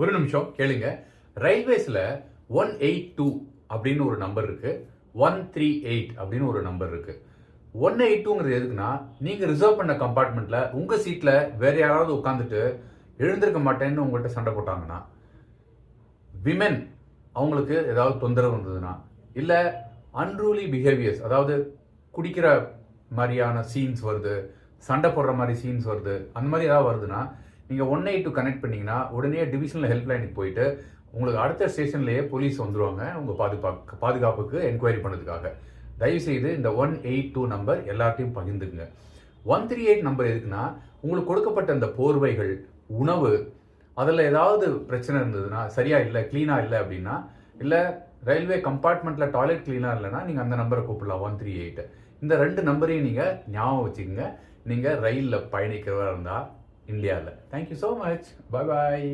ஒரு நிமிஷம் கேளுங்க. ரயில்வேஸில் ஒன் எயிட் டூ அப்படின்னு ஒரு நம்பர் இருக்கு. ஒன் த்ரீ எயிட் அப்படின்னு ஒரு நம்பர் இருக்கு. ஒன் எயிட் டூங்கிறது எதுக்குன்னா நீங்கள் ரிசர்வ் பண்ண கம்பார்ட்மெண்ட்டில் உங்கள் சீட்டில் வேறு யாராவது உட்காந்துட்டு எழுந்திருக்க மாட்டேன்னு உங்கள்கிட்ட சண்டை போட்டாங்கன்னா விமென் அவங்களுக்கு ஏதாவது தொந்தரவு இருந்ததுன்னா இல்லை அன்ரூலி பிஹேவியர்ஸ் அதாவது குடிக்கிற மாதிரியான சீன்ஸ் வருது சண்டை போடுற மாதிரி சீன்ஸ் வருது அந்த மாதிரி ஏதாவது வருதுன்னா நீங்கள் ஒன் எயிட் டூ கனெக்ட் பண்ணீங்கன்னா உடனே டிவிஷனல் ஹெல்ப்லைனுக்கு போயிட்டு உங்களுக்கு அடுத்த ஸ்டேஷன்லேயே போலீஸ் வந்துருவாங்க உங்கள் பாதுகாப்பு பாதுகாப்புக்கு என்கொயரி பண்ணதுக்காக. தயவுசெய்து இந்த ஒன் எயிட் டூ நம்பர் எல்லார்ட்டையும் பகிர்ந்துக்குங்க. ஒன் த்ரீ எயிட் நம்பர் எதுக்குன்னா உங்களுக்கு கொடுக்கப்பட்ட அந்த போர்வைகள் உணவு அதில் ஏதாவது பிரச்சனை இருந்ததுன்னா சரியாக இல்லை க்ளீனாக இல்லை அப்படின்னா இல்லை ரயில்வே கம்பார்ட்மெண்ட்டில் டாய்லெட் க்ளீனாக இல்லைன்னா நீங்கள் அந்த நம்பரை கூப்பிடலாம் ஒன் த்ரீ எயிட் இந்த ரெண்டு நம்பரையும் நீங்கள் ஞாபகம் வச்சுக்கோங்க. நீங்கள் ரயிலில் பயணிக்கிறவராக இருந்தால் இந்தியாவில் thank you so much bye bye